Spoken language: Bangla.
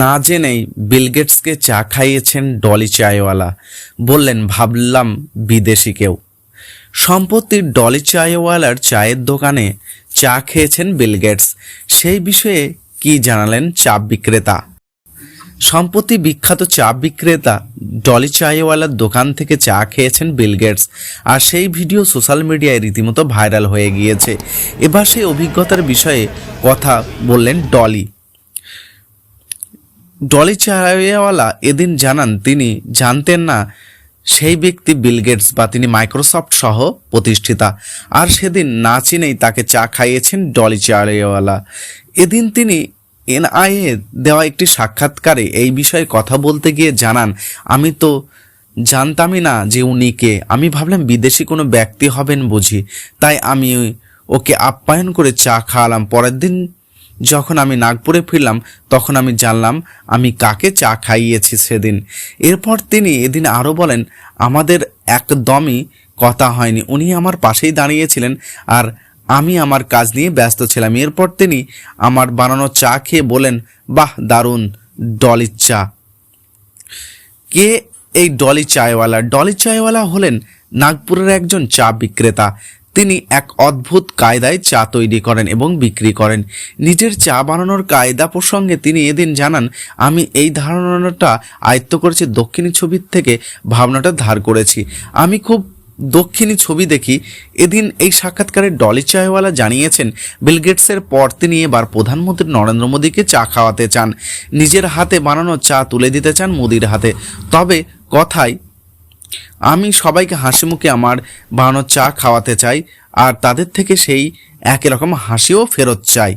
না জেনেই বিলগেটসকে চা খাইয়েছেন ডলি চায়ওয়ালা। বললেন, ভাবলাম বিদেশি কেউ। সম্পত্তি ডলি চায়ওয়ালার চায়ের দোকানে চা খেয়েছেন বিলগেটস সেই বিষয়ে কি জানালেন চা বিক্রেতা? সম্প্রতি বিখ্যাত চা বিক্রেতা ডলি চায়েওয়ালার দোকান থেকে চা খেয়েছেন বিল গেটস, আর সেই ভিডিও সোশ্যাল মিডিয়ায় রীতিমতো ভাইরাল হয়ে গিয়েছে। এবার সেই অভিজ্ঞতার বিষয়ে কথা বললেন ডলি। ডলি চায়েওয়ালা এদিন জানান, তিনি জানতেন না সেই ব্যক্তি বিল গেটস বা তিনি মাইক্রোসফট সহ প্রতিষ্ঠিতা। আর সেদিন না চিনেই তাকে চা খাইয়েছেন ডলি চায়েওয়ালা এদিন তিনি এনআইএ দেওয়া একটি সাক্ষাৎকারে এই বিষয়ে কথা বলতে গিয়ে জানান, আমি তো জানতামই না যে উনি কে। আমি ভাবলাম বিদেশি কোনো ব্যক্তি হবেন বুঝি। তাই আমি ওকে আপ্যায়ন করে চা খাওয়ালাম। পরের দিন যখন আমি নাগপুরে ফিরলাম, তখন আমি জানলাম আমি কাকে চা খাইয়েছি সেদিন। এরপর তিনি এদিন আরও বলেন, আমাদের একদমই কথা হয়নি। উনি আমার পাশেই দাঁড়িয়েছিলেন আর আমি আমার কাজ নিয়ে ব্যস্ত ছিলাম। এরপর তিনি আমার বানানো চা খেয়ে বলেন, বাহ, দারুণ ডলির চা। কে এই ডলি চায়ওয়ালা? ডলি চায়ওয়ালা হলেন নাগপুরের একজন চা বিক্রেতা। তিনি এক অদ্ভুত কায়দায় চা তৈরি করেন এবং বিক্রি করেন। নিজের চা বানানোর কায়দা প্রসঙ্গে তিনি এদিন জানান, আমি এই ধারণাটা আয়ত্ত করেছি দক্ষিণী ছবির থেকে, ভাবনাটা ধার করেছি। আমি খুব দক্ষিণী ছবি দেখি। এদিন এই সাক্ষাৎকারে ডলি চায়ওয়ালা জানিয়েছেন বিলগেটসের পর তিনি এবার প্রধানমন্ত্রী নরেন্দ্র মোদীকে চা খাওয়াতে চান। নিজের হাতে বানানো চা তুলে দিতে চান মোদির হাতে। তবে কথায় আমি সবাইকে হাসি মুখে আমার বানানো চা খাওয়াতে চাই, আর তাদের থেকে সেই একই রকম হাসিও ফেরত চাই।